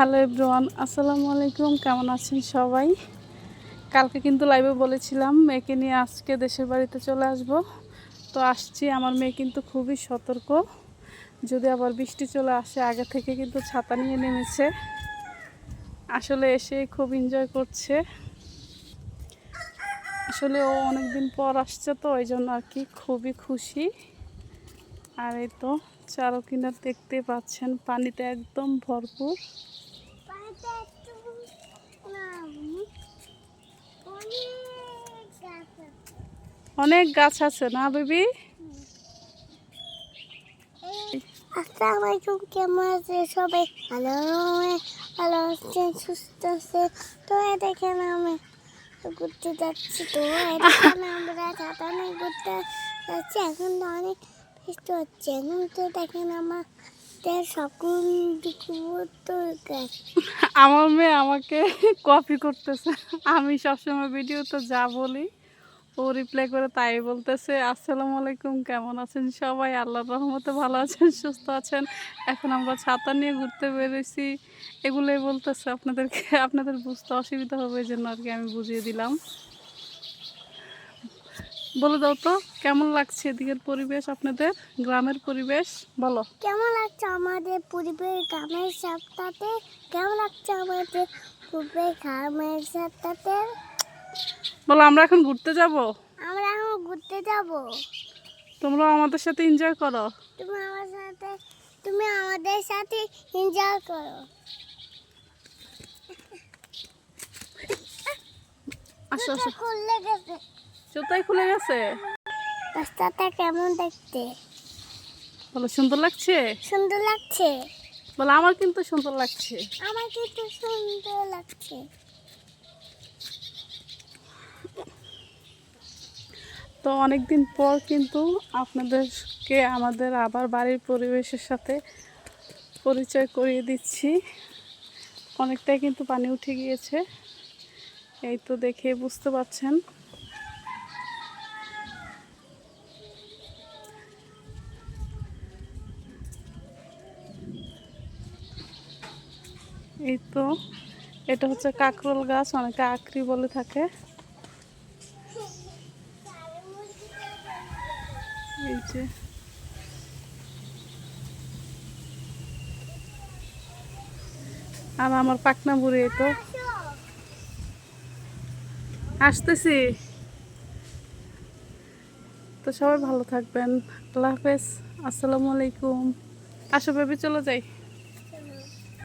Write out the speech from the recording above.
Hello everyone আসসালামু আলাইকুম কেমন আছেন সবাই? কালকে কিন্তু লাইভে বলেছিলাম, মেয়েকে নিয়ে আজকে দেশের বাড়িতে চলে আসব। তো আসছি, আমার মেয়ে কিন্তু খুবই সতর্ক। যদি আবার বৃষ্টি চলে আসে, আগে থেকে কিন্তু ছাতা নিয়ে নেমেছে। আসলে এসে খুব এনজয় করছে। আসলে ও অনেকদিন পর আসছে তো, ওই জন্য আর কি খুবই খুশি। আর এই তো চারো কিনার দেখতে পাচ্ছেন, পানিতে একদম ভরপুর পানিটা একটু নাম অনেক গাছ আছে। অনেক গাছ আছে না বেবি? আসসালামু আলাইকুম কেমন আছে সবাই? ভালো ভালো আছেন? সুস্থ আছে তো এই দেখেন আমি ঘুরতে যাচ্ছি। তো এই দেখেন আমরা ছাতা নিয়ে ঘুরতে যাচ্ছি। এখন তো অনেক বৃষ্টি হচ্ছে। এখন তো দেখেন আমাদের সকল তো আমার মেয়ে আমাকে কপি করতেছে। আমি সবসময় ভিডিওতে যা বলি। ও রিপ্লাই করে তাই বলতেছে, আসসালামু আলাইকুম, কেমন আছেন সবাই? আল্লাহর রহমতে ভালো আছেন, সুস্থ আছেন। এখন আমরা ছাতা নিয়ে ঘুরতে বেরোইছি। এগুলোই বলতেছে, আপনাদেরকে, আপনাদের বুঝতে অসুবিধা হবে জন্য আর কি আমি বুঝিয়ে দিলাম। বলে দাও তো, কেমন লাগছে এদিকের পরিবেশ আপনাদের? গ্রামের পরিবেশ, বলো। কেমন লাগছে আমাদের পূর্বের গ্রামের সাথে কেমন লাগছে আমাদের পূর্বের গ্রামের সাথে বলো আমরা এখন ঘুরতে যাব? আমরা এখন ঘুরতে যাব। তোমরা আমাদের সাথে এনজয় করো। তুমি আমার সাথে তুমি আমাদের সাথে এনজয় করো। আসো আসো। খুললে গেছে। জুতাই খুলে গেছে? রাস্তাটা কেমন দেখতে? বলো সুন্দর লাগছে? সুন্দর লাগছে। বলো আমার কিন্তু সুন্দর লাগছে। আমার কিন্তু সুন্দর লাগছে। তো অনেক দিন পর কিন্তু আপনাদেরকে আমাদের আবার বাড়ির পরিবেশের সাথে পরিচয় করিয়ে দিচ্ছি। অনেকটাই কিন্তু পানি উঠে গিয়েছে। এই তো দেখে বুঝতে পারছেন। এই তো, এটা হচ্ছে কাকরোল গাছ, অনেকে আখরি বলে থাকে। আর আমার পাকনা বুড়ি তো। আসতেছি। তো সবাই ভালো থাকবেন। আল্লাহ হাফেজ। আসসালামু আলাইকুম। আসো বেবি চলে যাই।